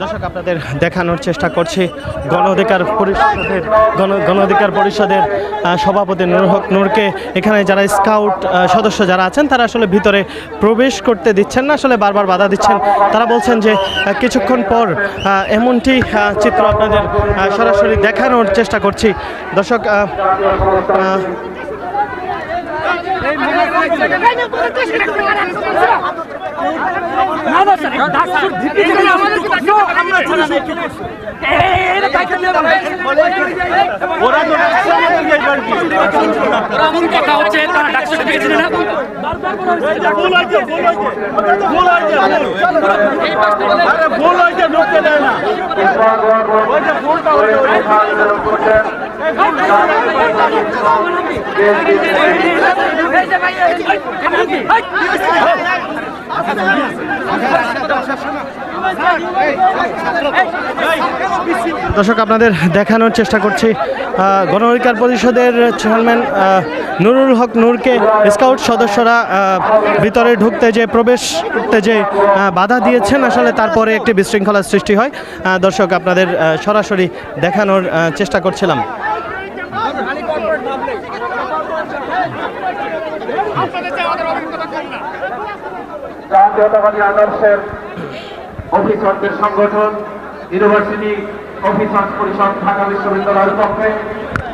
দর্শক, আপনাদের দেখানোর চেষ্টা করছি গণ অধিকার পরিষদের গণ অধিকার পরিষদের সভাপতি নূর হক নূরকে। এখানে যারা স্কাউট সদস্য যারা আছেন, তারা আসলে ভিতরে প্রবেশ করতে দিচ্ছেন না, আসলে বারবার বাধা দিচ্ছেন। তারা বলছেন যে কিছুক্ষণ পর এমনটি চিত্র আপনাদের সরাসরি দেখানোর চেষ্টা করছি। দর্শক না না স্যার ডাক্তার ভিত্তি করে আমরা দিয়ে ওরা তো এমন কথা হচ্ছে তারা ডাক্তার পেয়েছিল না ভুল হয়েছে ভুল হয়েছে আরে ভুল হয়েছে ঢুকতে দেয় না ওই যে ভুলটা হয়েছে দর্শক, আপনাদের দেখানোর চেষ্টা করছি গণ অধিকার পরিষদের চেয়ারম্যান নুরুল হক নূরকে স্কাউট সদস্যরা ভিতরে ঢুকতে যে, প্রবেশ করতে যে বাধা দিয়েছেন, আসলে তারপরে একটি বিশৃঙ্খলার সৃষ্টি হয়। দর্শক, আপনাদের সরাসরি দেখানোর চেষ্টা করছিলাম। জাতীয়তাবাদী আদর্শের অফিসারদের সংগঠন ইউনিভার্সিটি অফিসার্স পরিষদ ঢাকা বিশ্ববিদ্যালয়ের পক্ষে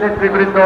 নেতৃবৃন্দ